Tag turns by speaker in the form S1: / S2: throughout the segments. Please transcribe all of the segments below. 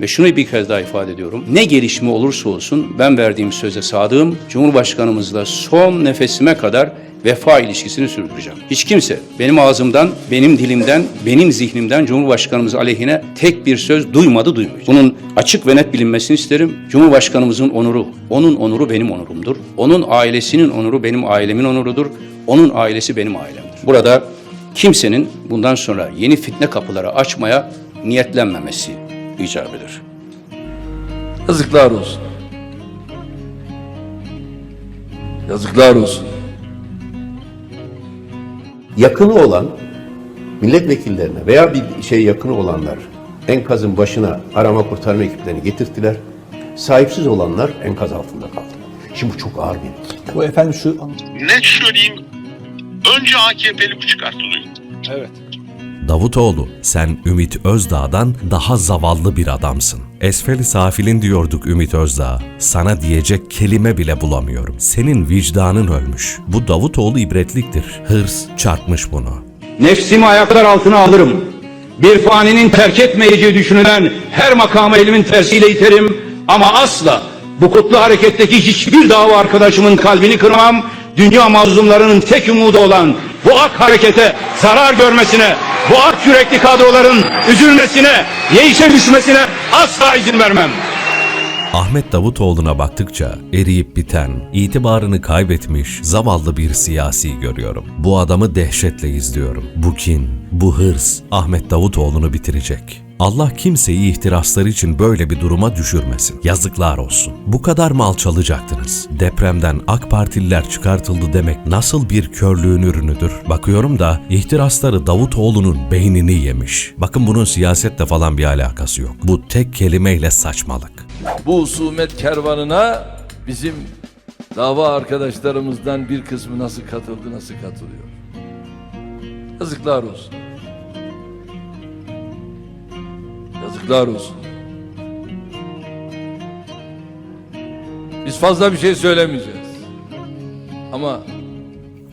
S1: Ve şunu bir kez daha ifade ediyorum. Ne gelişme olursa olsun ben verdiğim söze sadığım, Cumhurbaşkanımızla son nefesime kadar vefa ilişkisini sürdüreceğim. Hiç kimse benim ağzımdan, benim dilimden, benim zihnimden Cumhurbaşkanımız aleyhine tek bir söz duymadı duymayacak. Bunun açık ve net bilinmesini isterim. Cumhurbaşkanımızın onuru, onun onuru benim onurumdur. Onun ailesinin onuru benim ailemin onurudur. Onun ailesi benim ailemdir. Burada kimsenin bundan sonra yeni fitne kapıları açmaya niyetlenmemesi icap eder.
S2: Yazıklar olsun. Yazıklar olsun.
S3: yakını olan milletvekillerine veya bir şey yakını olanlar enkazın başına arama kurtarma ekiplerini getirttiler. Sahipsiz olanlar enkaz altında kaldı. Şimdi bu çok ağır bir
S4: Bu efendim şu
S5: net söyleyeyim. Önce AKP'li bu çıkartılıyor.
S6: Davutoğlu, sen Ümit Özdağ'dan daha zavallı bir adamsın. Esfeli safilin diyorduk Ümit Özdağ. Sana diyecek kelime bile bulamıyorum. Senin vicdanın ölmüş. Bu Davutoğlu ibretliktir. Hırs çarpmış bunu.
S1: Nefsimi ayaklar altına alırım. Bir faninin terk etmeyeceği düşünülen her makamı elimin tersiyle iterim. Ama asla bu kutlu hareketteki hiçbir dava arkadaşımın kalbini kırmam. Dünya mazlumlarının tek umudu olan bu ak harekete zarar görmesine, bu ak yürekli kadroların üzülmesine, yeişe düşmesine asla izin vermem.
S6: Ahmet Davutoğlu'na baktıkça eriyip biten, itibarını kaybetmiş zavallı bir siyasi görüyorum. Bu adamı dehşetle izliyorum. Bu kin, bu hırs Ahmet Davutoğlu'nu bitirecek. Allah kimseyi ihtirasları için böyle bir duruma düşürmesin. Yazıklar olsun. Bu kadar mı alçalacaktınız? Depremden AK Partililer çıkartıldı demek nasıl bir körlüğün ürünüdür? Bakıyorum da ihtirasları Davutoğlu'nun beynini yemiş. Bakın bunun siyasetle falan bir alakası yok. Bu tek kelimeyle saçmalık.
S2: Bu husumet kervanına bizim dava arkadaşlarımızdan bir kısmı nasıl katıldı, nasıl katılıyor? Yazıklar olsun. Yazıklar olsun. Biz fazla bir şey söylemeyeceğiz. Ama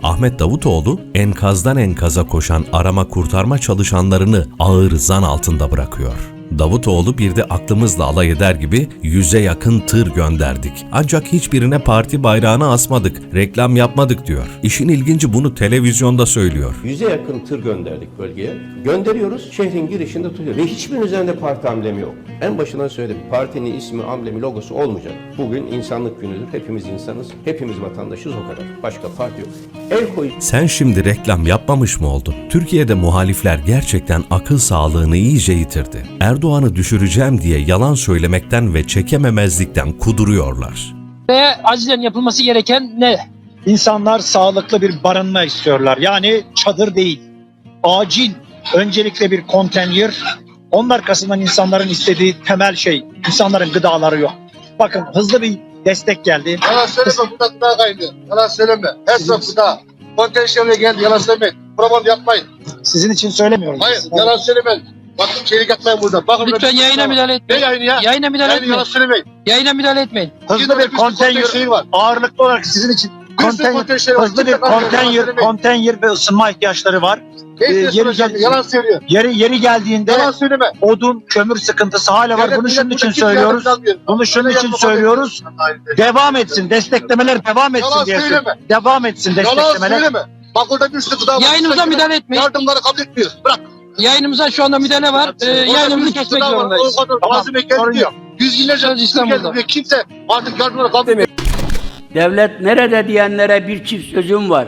S6: Ahmet Davutoğlu enkazdan enkaza koşan arama kurtarma çalışanlarını ağır zan altında bırakıyor. Davutoğlu bir de aklımızla alay eder gibi yüze yakın tır gönderdik. Ancak hiçbirine parti bayrağını asmadık, reklam yapmadık diyor. İşin ilginci bunu televizyonda söylüyor.
S3: Yüze yakın tır gönderdik bölgeye. Gönderiyoruz, şehrin girişinde tutuyor. Ve hiçbirinin üzerinde parti amblemi yok. En başından söyledim, partinin ismi, amblemi, logosu olmayacak. Bugün insanlık günüdür, hepimiz insanız, hepimiz vatandaşız o kadar. Başka parti yok. El koy
S6: Sen şimdi reklam yapmamış mı oldun? Türkiye'de muhalifler gerçekten akıl sağlığını iyice yitirdi. Erdoğan'ı düşüreceğim diye yalan söylemekten ve çekememezlikten kuduruyorlar.
S7: Ve acilen yapılması gereken ne?
S4: insanlar sağlıklı bir barınma istiyorlar. Yani çadır değil. Acil öncelikle bir konteyner. Onun arkasından insanların istediği temel şey. insanların gıdaları yok. Bakın hızlı bir destek geldi.
S8: Yalan söyleme burada gıda kaynıyor. Yalan söyleme. Her taraf gıda. Kontenjanına geldi yalan söylemeyin. Propaganda yapmayın.
S4: Sizin için söylemiyorum.
S8: Hayır yalan söylemeyin. Bakın çelik atmayın burada. Bakın
S7: Lütfen
S8: burada-
S7: yayına müdahale
S8: Ne
S7: etmeyin.
S8: yayını ya?
S7: Yayına müdahale
S8: Yayını yalan
S7: etmeyin.
S8: söylemeyin.
S7: Yayına müdahale etmeyin.
S4: Hızlı bir konteyner
S8: şeyi var.
S4: ağırlıklı olarak sizin için
S8: Bir sürü
S4: konteyner,
S8: konteyner var.
S4: hızlı bir
S8: Kimse kalkmıyor, yalan
S4: konteyner,
S8: söylemeyin.
S4: konteyner ve ısınma ihtiyaçları var.
S8: Neyse
S4: Ee, yeri
S8: soracağım,
S4: gel-
S8: Yalan söylüyor.
S4: Yeri yeri geldiğinde
S8: Yalan söyleme.
S4: odun, kömür sıkıntısı hala var.
S8: Devlet
S4: Bunu şunun için söylüyoruz.
S8: yardım almıyor.
S4: Bunu şunun için
S8: Yalan
S4: söylüyoruz. Devam etsin. Desteklemeler devam etsin
S8: Yalan
S4: diye
S8: söyleme.
S4: Devam etsin
S8: Yalan
S4: desteklemeler.
S8: söyleme. Bak orada bir sürü gıda var.
S7: Yayınımıza müdahale etmeyin.
S8: Yardımları kabul etmiyoruz. Bırak.
S7: Yayınımıza şu anda müdahale var. Ee, yayınımızı kesmek zorundayız.
S4: Tamam, sorun
S8: gelmiyor. Yüz binlerce
S7: Söz İstanbul'da.
S8: Ve Kimse artık yardımları kabul etmiyor.
S9: Devlet nerede diyenlere bir çift sözüm var.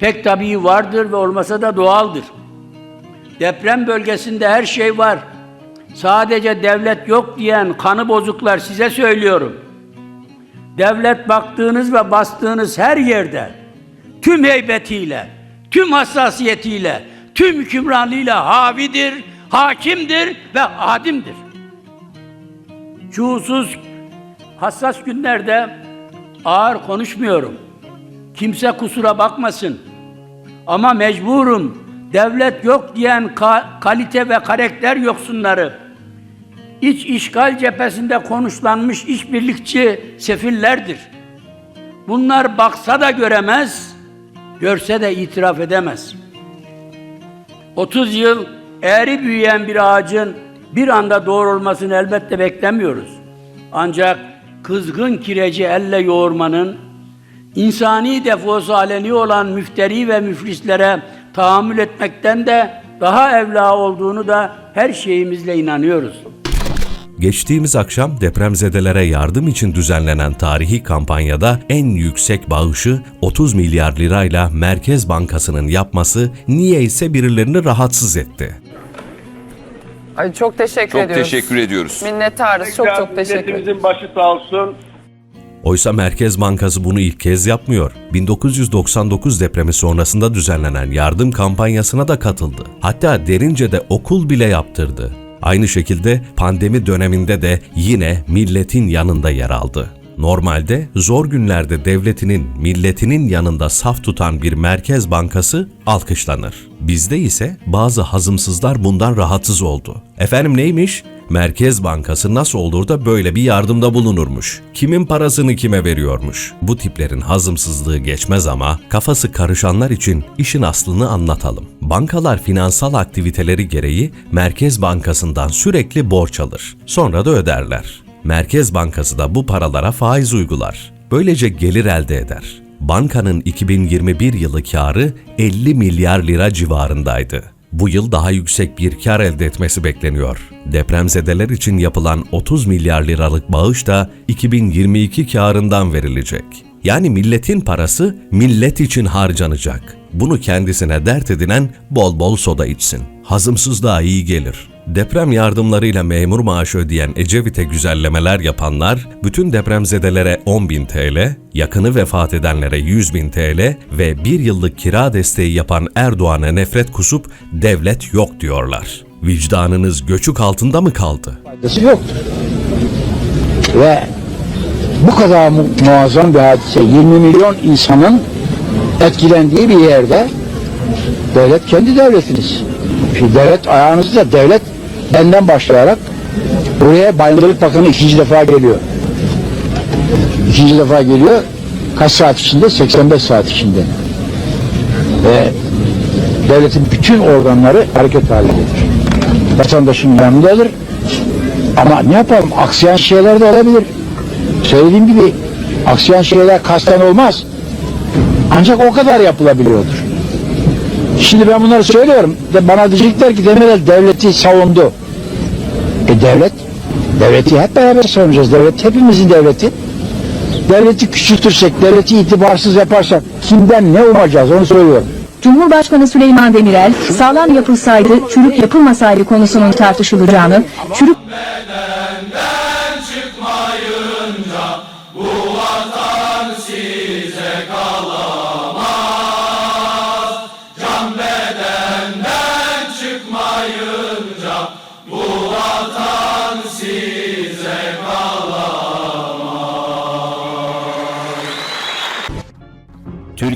S9: Pek tabii vardır ve olmasa da doğaldır. Deprem bölgesinde her şey var. Sadece devlet yok diyen kanı bozuklar size söylüyorum. Devlet baktığınız ve bastığınız her yerde tüm heybetiyle, tüm hassasiyetiyle, tüm hükümranlığıyla havidir, hakimdir ve adimdir. Şuursuz hassas günlerde ağır konuşmuyorum. Kimse kusura bakmasın. Ama mecburum. Devlet yok diyen ka- kalite ve karakter yoksunları, iç işgal cephesinde konuşlanmış işbirlikçi sefillerdir. Bunlar baksa da göremez, görse de itiraf edemez. 30 yıl eğri büyüyen bir ağacın bir anda doğrulmasını elbette beklemiyoruz. Ancak kızgın kireci elle yoğurmanın insani defosu aleni olan müfteri ve müflislere tahammül etmekten de daha evla olduğunu da her şeyimizle inanıyoruz.
S6: Geçtiğimiz akşam depremzedelere yardım için düzenlenen tarihi kampanyada en yüksek bağışı 30 milyar lirayla Merkez Bankası'nın yapması niyeyse birilerini rahatsız etti.
S10: Ay çok teşekkür
S11: Çok
S10: ediyoruz.
S11: teşekkür ediyoruz.
S10: Minnettarız. Çok çok teşekkür ederim.
S5: başı sağ olsun.
S6: Oysa Merkez Bankası bunu ilk kez yapmıyor. 1999 depremi sonrasında düzenlenen yardım kampanyasına da katıldı. Hatta derince de okul bile yaptırdı. Aynı şekilde pandemi döneminde de yine milletin yanında yer aldı. Normalde zor günlerde devletinin, milletinin yanında saf tutan bir merkez bankası alkışlanır. Bizde ise bazı hazımsızlar bundan rahatsız oldu. Efendim neymiş? Merkez Bankası nasıl olur da böyle bir yardımda bulunurmuş? Kimin parasını kime veriyormuş? Bu tiplerin hazımsızlığı geçmez ama kafası karışanlar için işin aslını anlatalım. Bankalar finansal aktiviteleri gereği Merkez Bankası'ndan sürekli borç alır. Sonra da öderler. Merkez Bankası da bu paralara faiz uygular. Böylece gelir elde eder. Bankanın 2021 yılı karı 50 milyar lira civarındaydı. Bu yıl daha yüksek bir kar elde etmesi bekleniyor. Depremzedeler için yapılan 30 milyar liralık bağış da 2022 karından verilecek. Yani milletin parası millet için harcanacak. Bunu kendisine dert edinen bol bol soda içsin. Hazımsızlığa iyi gelir. Deprem yardımlarıyla memur maaşı ödeyen Ecevit'e güzellemeler yapanlar, bütün depremzedelere 10.000 TL, yakını vefat edenlere 100.000 TL ve bir yıllık kira desteği yapan Erdoğan'a nefret kusup devlet yok diyorlar. Vicdanınız göçük altında mı kaldı?
S4: faydası yoktur. Ve bu kadar mu- muazzam bir hadise 20 milyon insanın etkilendiği bir yerde devlet kendi devletiniz. Devlet ayağınızda devlet benden başlayarak buraya Bayındırlık Bakanı ikinci defa geliyor. İkinci defa geliyor. Kaç saat içinde? 85 saat içinde. Ve devletin bütün organları hareket halindedir. Vatandaşın yanındadır. Ama ne yapalım? Aksayan şeyler de olabilir. Söylediğim gibi aksayan şeyler kasten olmaz. Ancak o kadar yapılabiliyordur. Şimdi ben bunları söylüyorum. De bana diyecekler ki Demirel devleti savundu. E devlet, devleti hep beraber savunacağız. Devlet hepimizin devleti. Devleti küçültürsek, devleti itibarsız yaparsak kimden ne umacağız onu söylüyorum.
S10: Cumhurbaşkanı Süleyman Demirel, sağlam yapılsaydı, çürük yapılmasaydı konusunun tartışılacağını, çürük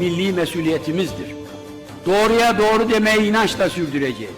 S9: milli mesuliyetimizdir. Doğruya doğru demeyi inançla sürdüreceğiz.